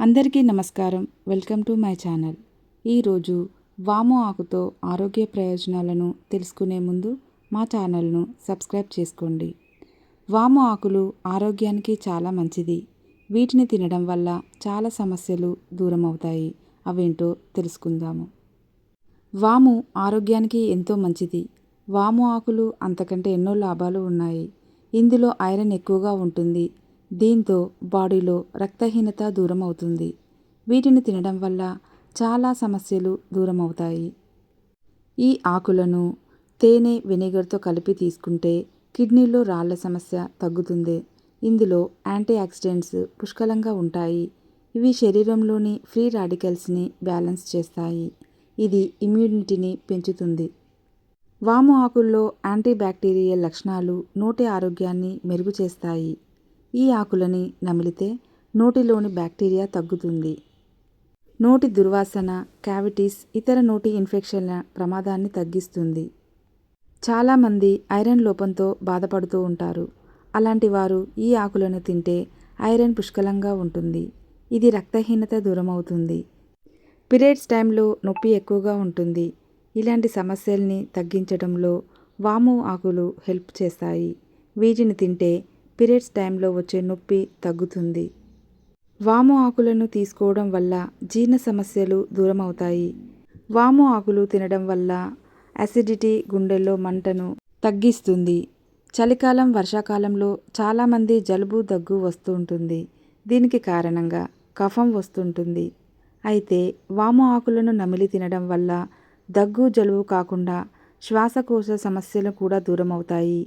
అందరికీ నమస్కారం. Welcome to my channel. ఈరోజు వాము ఆకుతో ఆరోగ్య ప్రయోజనాలను తెలుసుకునే ముందు మా ఛానల్ను సబ్స్క్రైబ్ చేసుకోండి. వాము ఆకులు ఆరోగ్యానికి చాలా మంచిది. వీటిని తినడం వల్ల చాలా సమస్యలు దూరం అవుతాయి అవేంటో తెలుసుకుందాము. వాము ఆరోగ్యానికి ఎంతో మంచిది. వాము ఆకులు అంతకంటే ఎన్నో లాభాలు ఉన్నాయి. ఇందులో ఐరన్ ఎక్కువగా ఉంటుంది. దీంతో బాడీలో రక్తహీనత దూరం అవుతుంది వీటిని తినడం వల్ల చాలా సమస్యలు దూరం అవుతాయి ఈ ఆకులను తేనె వెనిగర్తో కలిపి తీసుకుంటే కిడ్నీలో రాళ్ళ సమస్య తగ్గుతుంది. ఇందులో యాంటీ ఆక్సిడెంట్స్ పుష్కలంగా ఉంటాయి. ఇవి శరీరంలోని ఫ్రీ రాడికల్స్ని బ్యాలెన్స్ చేస్తాయి. ఇది ఇమ్యూనిటీని పెంచుతుంది. వాము ఆకుల్లో యాంటీ బ్యాక్టీరియల్ లక్షణాలు నోటి ఆరోగ్యాన్ని మెరుగు చేస్తాయి. ఈ ఆకులని నమిలితే నోటిలోని బ్యాక్టీరియా తగ్గుతుంది. నోటి దుర్వాసన క్యావిటీస్ ఇతర నోటి ఇన్ఫెక్షన్ల ప్రమాదాన్ని తగ్గిస్తుంది. చాలామంది ఐరన్ లోపంతో బాధపడుతూ ఉంటారు. అలాంటి వారు ఈ ఆకులను తింటే ఐరన్ పుష్కలంగా ఉంటుంది. ఇది రక్తహీనత దూరమవుతుంది. పీరియడ్స్ టైంలో నొప్పి ఎక్కువగా ఉంటుంది. ఇలాంటి సమస్యల్ని తగ్గించడంలో వాము ఆకులు హెల్ప్ చేస్తాయి. వీటిని తింటే పీరియడ్స్ టైంలో వచ్చే నొప్పి తగ్గుతుంది. వాము ఆకులను తీసుకోవడం వల్ల జీర్ణ సమస్యలు దూరం అవుతాయి వాము ఆకులు తినడం వల్ల అసిడిటీ గుండెల్లో మంటను తగ్గిస్తుంది. చలికాలం వర్షాకాలంలో చాలామంది జలుబు దగ్గు వస్తూ ఉంటుంది. దీనికి కారణంగా కఫం వస్తుంటుంది. అయితే వాము ఆకులను నమిలి తినడం వల్ల దగ్గు జలుబు కాకుండా శ్వాసకోశ సమస్యలు కూడా దూరం అవుతాయి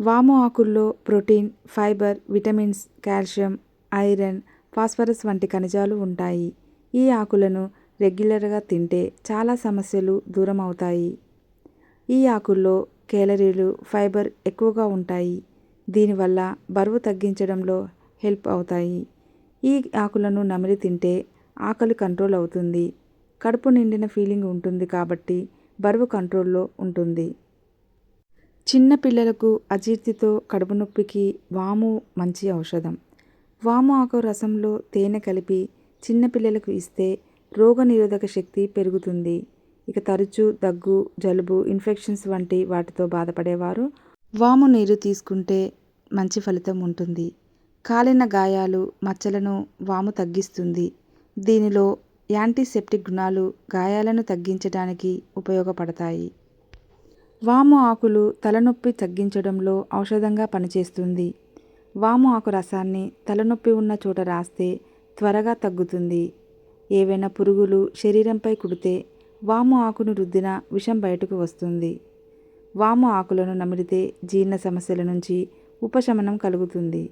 వాము ఆకుల్లో protein fibre vitamins calcium iron phosphorus వంటి ఖనిజాలు ఉంటాయి. ఈ ఆకులను రెగ్యులర్గా తింటే చాలా సమస్యలు దూరం అవుతాయి ఈ ఆకుల్లో కేలరీలు ఫైబర్ ఎక్కువగా ఉంటాయి. దీనివల్ల బరువు తగ్గించడంలో హెల్ప్ అవుతాయి. ఈ ఆకులను నమిలి తింటే ఆకలి కంట్రోల్ అవుతుంది. కడుపు నిండిన ఫీలింగ్ ఉంటుంది కాబట్టి బరువు కంట్రోల్లో ఉంటుంది. చిన్న పిల్లలకు అజీర్తితో కడుపు నొప్పికి వాము మంచి ఔషధం. వాము ఆకు రసంలో తేనె కలిపి చిన్నపిల్లలకు ఇస్తే రోగనిరోధక శక్తి పెరుగుతుంది. ఇక తరచూ దగ్గు జలుబు ఇన్ఫెక్షన్స్ వంటి వాటితో బాధపడేవారు వాము నీరు తీసుకుంటే మంచి ఫలితం ఉంటుంది. కాలిన గాయాలు మచ్చలను వాము తగ్గిస్తుంది. దీనిలో యాంటీసెప్టిక్ గుణాలు గాయాలను తగ్గించడానికి ఉపయోగపడతాయి. వాము ఆకులు తలనొప్పి తగ్గించడంలో ఔషధంగా పనిచేస్తుంది. వాము ఆకు రసాన్ని తలనొప్పి ఉన్న చోట రాస్తే త్వరగా తగ్గుతుంది. ఏవైనా పురుగులు శరీరంపై కుడితే వాము ఆకును రుద్దిన విషం బయటకు వస్తుంది. వాము ఆకులను నమిలితే జీర్ణ సమస్యల నుంచి ఉపశమనం కలుగుతుంది.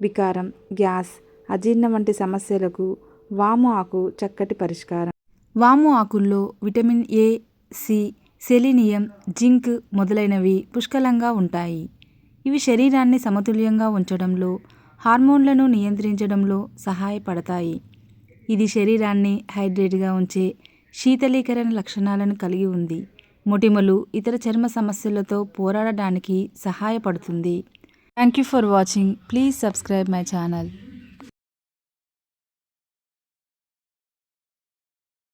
వికారం గ్యాస్ అజీర్ణం వంటి సమస్యలకు వాము ఆకు చక్కటి పరిష్కారం. వాము ఆకుల్లో vitamin A C selenium zinc మొదలైనవి పుష్కలంగా ఉంటాయి. ఇవి శరీరాన్ని సమతుల్యంగా ఉంచడంలో హార్మోన్లను నియంత్రించడంలో సహాయపడతాయి. ఇది శరీరాన్ని హైడ్రేట్గా ఉంచే శీతలీకరణ లక్షణాలను కలిగి ఉంది. మొటిమలు ఇతర చర్మ సమస్యలతో పోరాడడానికి సహాయపడుతుంది. Thank you for watching. Please subscribe my channel.